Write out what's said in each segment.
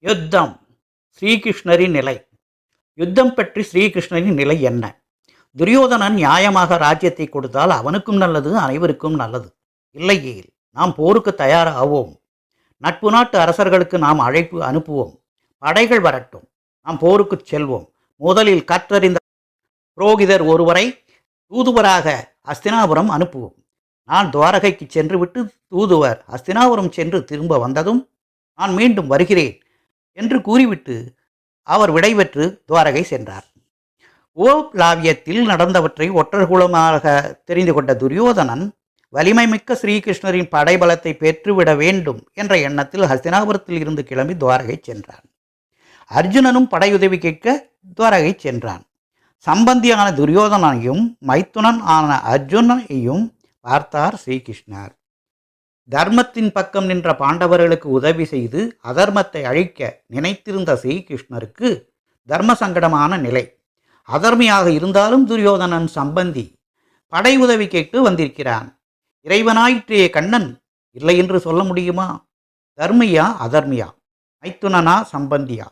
யுத்தம். ஸ்ரீகிருஷ்ணரின் நிலை. யுத்தம் பற்றி ஸ்ரீகிருஷ்ணரின் நிலை என்ன? துரியோதனன் நியாயமாக ராஜ்யத்தை கொடுத்தால் அவனுக்கும் நல்லது அனைவருக்கும் நல்லது. இல்லையே நாம் போருக்கு தயாராவோம். நட்பு நாட்டு அரசர்களுக்கு நாம் அழைப்பு அனுப்புவோம். படைகள் வரட்டும். நாம் போருக்கு செல்வோம். முதலில் கற்றறிந்த புரோகிதர் ஒருவரை தூதுவராக அஸ்தினாபுரம் அனுப்புவோம். நான் துவாரகைக்கு சென்று விட்டு தூதுவர் அஸ்தினாபுரம் சென்று திரும்ப வந்ததும் நான் மீண்டும் வருகிறேன். என்று கூறிவிட்டு அவர் விடைபெற்று துவாரகை சென்றார். ஓப்லாவியத்தில் நடந்தவற்றை ஒற்றர்குலமாக தெரிந்து கொண்ட துரியோதனன் வலிமை மிக்க ஸ்ரீகிருஷ்ணரின் படைபலத்தை பெற்றுவிட வேண்டும் என்ற எண்ணத்தில் ஹஸ்தினாபுரத்தில் இருந்து கிளம்பி துவாரகை சென்றான். அர்ஜுனனும் படையுதவி கேட்க துவாரகை சென்றான். சம்பந்தியான துரியோதனனையும் மைத்துனன் ஆன அர்ஜுனனையும் பார்த்தார் ஸ்ரீகிருஷ்ணர். தர்மத்தின் பக்கம் நின்ற பாண்டவர்களுக்கு உதவி செய்து அதர்மத்தை அழிக்க நினைத்திருந்த ஸ்ரீகிருஷ்ணருக்கு தர்ம சங்கடமான நிலை. அதர்மியாக இருந்தாலும் துரியோதனன் சம்பந்தி படை உதவி கேட்டு வந்திருக்கிறான். இறைவனாயிற்றே கண்ணன் இல்லை என்று சொல்ல முடியுமா? தர்மியா அதர்மியா? மைத்துனனா சம்பந்தியா?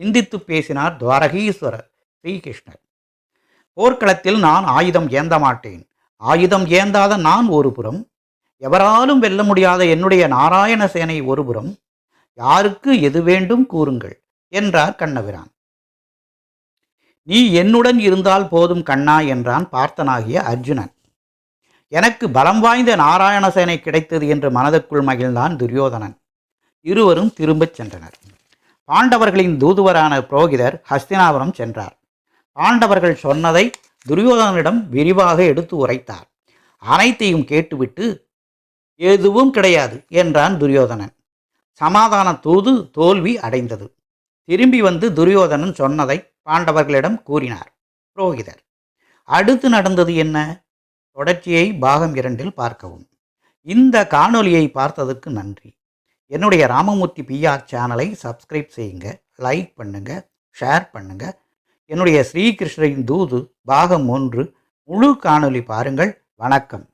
சிந்தித்து பேசினார் துவாரகீஸ்வரர் ஸ்ரீகிருஷ்ணர். போர்க்களத்தில் நான் ஆயுதம் ஏந்த மாட்டேன். ஆயுதம் ஏந்தாத நான் ஒரு புறம் எவராலும் வெல்ல முடியாத என்னுடைய நாராயண சேனை ஒருபுறம் யாருக்கு எது வேண்டும் கூறுங்கள் என்றார் கண்ணபிரான். நீ என்னுடன் இருந்தால் போதும் கண்ணா என்றான் பார்த்தனாகிய அர்ஜுனன். எனக்கு பலம் வாய்ந்த நாராயண சேனை கிடைத்தது என்று மனதுக்குள் மகிழ்ந்தான் துரியோதனன். இருவரும் திரும்பச் சென்றனர். பாண்டவர்களின் தூதுவரான புரோகிதர் ஹஸ்தினாபுரம் சென்றார். பாண்டவர்கள் சொன்னதை துரியோதனனிடம் விரிவாக எடுத்து உரைத்தார். அனைத்தையும் கேட்டுவிட்டு எதுவும் கிடையாது என்றான் துரியோதனன். சமாதான தூது தோல்வி அடைந்தது. திரும்பி வந்து துரியோதனன் சொன்னதை பாண்டவர்களிடம் கூறினார். புரோகிதர் அடுத்து நடந்தது என்ன? தொடர்ச்சியை பாகம் இரண்டில் பார்க்கவும். இந்த காணொலியை பார்த்ததுக்கு நன்றி. என்னுடைய ராமமூர்த்தி பிஆர் சேனலை சப்ஸ்கிரைப் செய்யுங்க லைக் பண்ணுங்க ஷேர் பண்ணுங்க. என்னுடைய ஸ்ரீகிருஷ்ணரின் தூது பாகம் ஒன்று முழு காணொளி பாருங்கள். வணக்கம்.